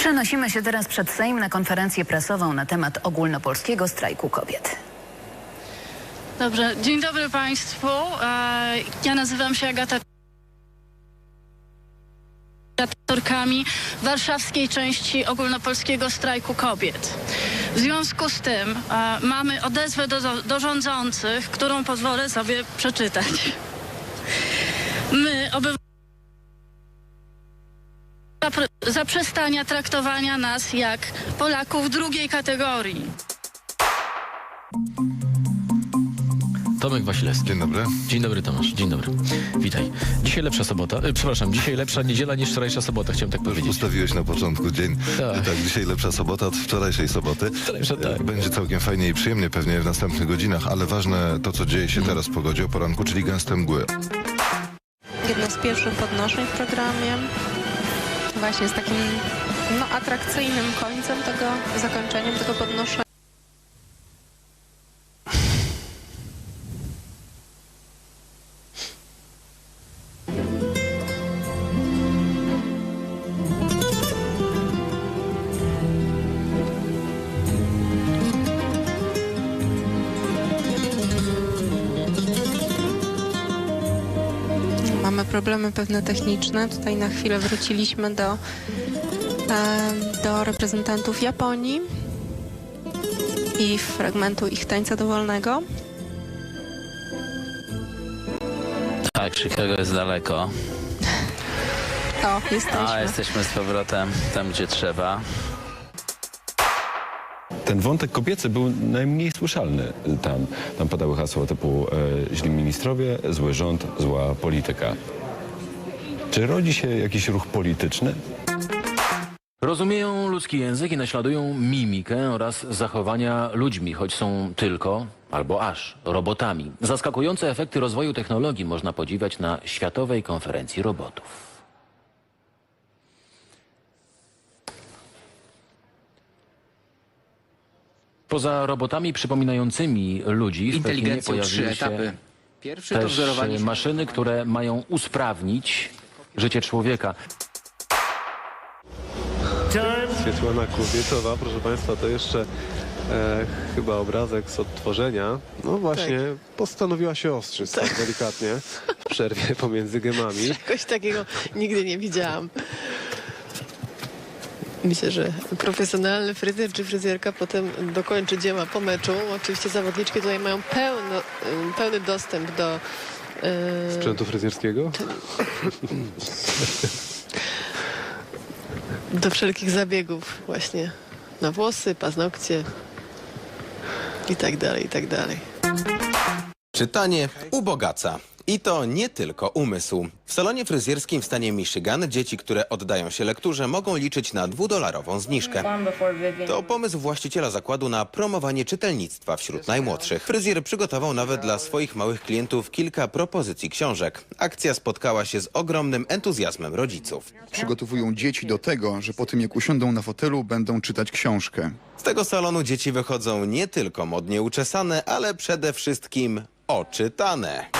Przenosimy się teraz przed Sejm na konferencję prasową na temat ogólnopolskiego strajku kobiet. Dobrze, dzień dobry Państwu. E, Ja nazywam się Agata organizatorkami warszawskiej części ogólnopolskiego strajku kobiet. W związku z tym e, mamy odezwę do, do rządzących, którą pozwolę sobie przeczytać. My, obywatele, zaprzestania traktowania nas jak Polaków drugiej kategorii. Tomek Wasilewski. Dzień dobry. Dzień dobry Tomasz, dzień dobry. Witaj. Dzisiaj lepsza sobota, e, przepraszam, dzisiaj lepsza niedziela niż wczorajsza sobota, chciałem tak powiedzieć. Ustawiłeś na początku dzień. Tak. Tak. dzisiaj lepsza sobota od wczorajszej soboty. Wczorajsza, tak. Będzie całkiem fajnie i przyjemnie pewnie w następnych godzinach, ale ważne to, co dzieje się teraz w pogodzie o poranku, czyli gęste mgły. jedno z pierwszych podnoszeń w programie. Właśnie z takim no, atrakcyjnym końcem tego, zakończeniem tego podnoszenia. Mamy problemy pewne techniczne. Tutaj na chwilę wróciliśmy do, do reprezentantów Japonii i fragmentu ich tańca dowolnego. Tak, Chicago jest daleko, O, jesteśmy. a jesteśmy z powrotem tam, gdzie trzeba. Ten wątek kobiecy był najmniej słyszalny tam. Tam padały hasła typu e, źli ministrowie, zły rząd, zła polityka. Czy rodzi się jakiś ruch polityczny? Rozumieją ludzki język i naśladują mimikę oraz zachowania ludźmi, choć są tylko albo aż robotami. Zaskakujące efekty rozwoju technologii można podziwiać na Światowej Konferencji Robotów. Poza robotami przypominającymi ludzi w Pekinie Inteligencją trzy pojawiły się etapy. Pierwszy to też wzorowanie się maszyny, które mają usprawnić życie człowieka. Świetlana Kubietowa, proszę Państwa, to jeszcze e, chyba obrazek z odtworzenia. No właśnie, postanowiła się ostrzyc tak. delikatnie w przerwie pomiędzy gemami. Czegoś takiego nigdy nie widziałam. Myślę, że profesjonalny fryzjer czy fryzjerka potem dokończy dzieła po meczu. Oczywiście zawodniczki tutaj mają pełno, y, pełny dostęp do y, Sprzętu fryzjerskiego? do wszelkich zabiegów właśnie na włosy, paznokcie i tak dalej, i tak dalej. Czytanie ubogaca. I to nie tylko umysł. W salonie fryzjerskim w stanie Michigan dzieci, które oddają się lekturze, mogą liczyć na dwudolarową zniżkę. To pomysł właściciela zakładu na promowanie czytelnictwa wśród najmłodszych. Fryzjer przygotował nawet dla swoich małych klientów kilka propozycji książek. Akcja spotkała się z ogromnym entuzjazmem rodziców. przygotowują dzieci do tego, że po tym jak usiądą na fotelu, będą czytać książkę. Z tego salonu dzieci wychodzą nie tylko modnie uczesane, ale przede wszystkim oczytane.